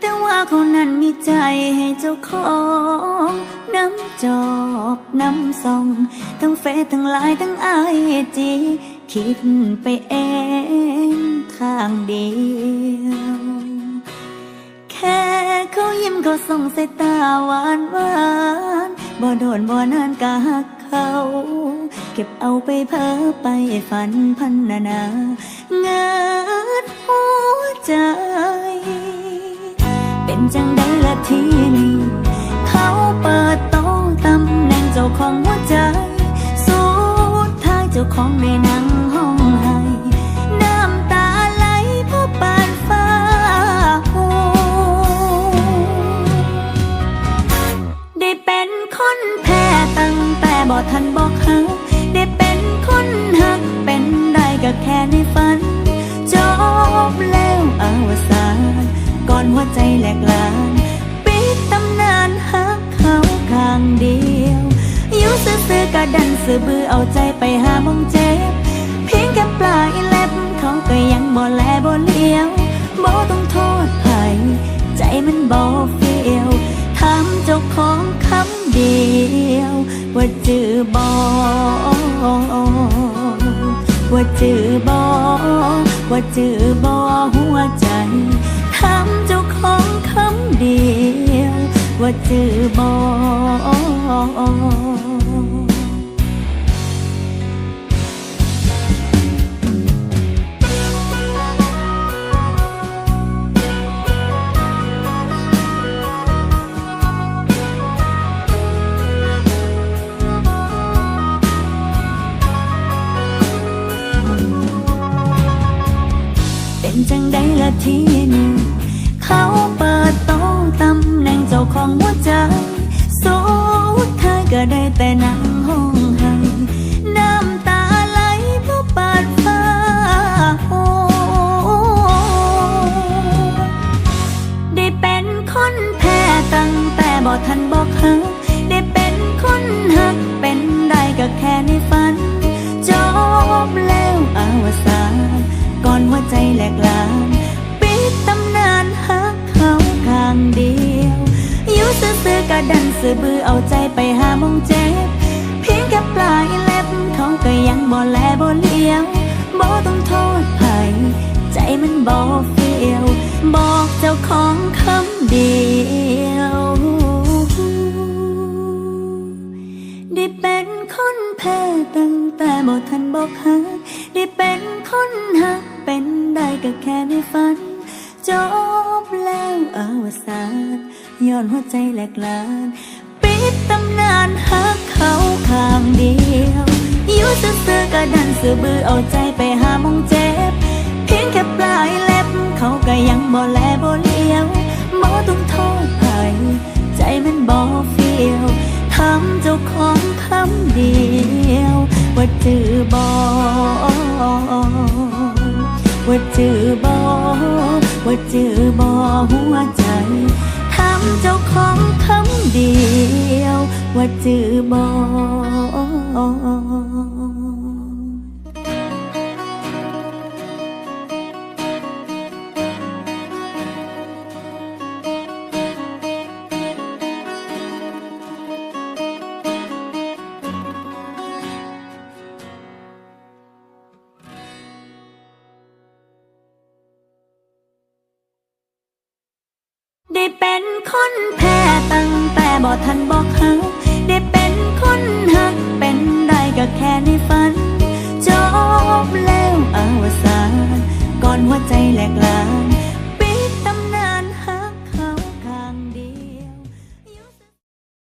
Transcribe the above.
แต่ว่าเขานั้นมีใจให้เจ้าของน้ำจอบน้ำส่อง ทั้งเฟซทั้งไลน์ทั้งไอจีคิดไปเองข้างเดียวแค่เขายิ้มเขาส่งสายตาหวานหวานบ่โดนบ่นานกะหักเขาเก็บเอาไปเพ้อไปฝันพันนานาเงิดหัวใจ เป็นจังได้ละทีนี้ เขาเปิดโต๊ะตำแหน่งเจ้าของหัวใจ สุดท้ายเจ้าของในนังห้องให้น้ำตาไหลเพราะปานฟ้าหูได้เป็นคนแพ้ตั้งแต่บ่ทันบอกเป็น แหลกลาน ปิดตำนานหักเขาข้างเดียวอยู่ซื่อๆกะดันสื่อบือเอาใจไปหามองเจ็บ เพียงแค่ปลายเล็บเขาก็ยังบ่แลบ่เลี้ยวบ่ต้องโทษใครใจมันบ่เฟียวถามเจ้าของคำเดียว ว่าจือบ่ว่าจือบ่ว่าจือบ่หัวใจ ถามเจ้าของคำเดียว ว่าจือบ่เป็นจังได้ละทีนี้ บ่ทันบอกหักได้เป็นคนหักเป็นได้ก็แค่ในฝัน จบแล้วอาวสานก่อนหัวใจแหลกลานปิดตำนานหักเขาข้างเดียว อยู่ซื่อๆกะดันสื่อบือเอาใจไปหามองเจ็บ เพียงแค่ปลายเล็บเขาก็ยังบ่แลบ่เลี้ยวบ่ต้องโทษใครใจมันบ่เฟียว บอกเจ้าของ ตั้งแต่บ่ทันบอกหักได้เป็นคนหักเป็นได้ก็แค่ในฝัน จบแล้วอวสานย้อนหัวใจแหลกลาน ปิดตำนานหักเขาข้างเดียวอยู่ซื่อๆก็ดันสื่อบือเอาใจไปหามองเจ็บ เพียงแค่ปลายเล็บ เขาก็ยังบ่แลบ่เลี้ยวบ่ต้องโทษใครใจมันบ่เฟียวำเจ้าของคำเดียว ว่าจือบอว่าจือบอว่าจือบอหัวใจทำเจ้าของคำเดียว ว่าจือบอ บ่ทันบอกหักได้เป็นคนหัก เป็นได้ก็แค่ในฝัน จบแล้วอาวสานก่อนหัวใจแหลกลา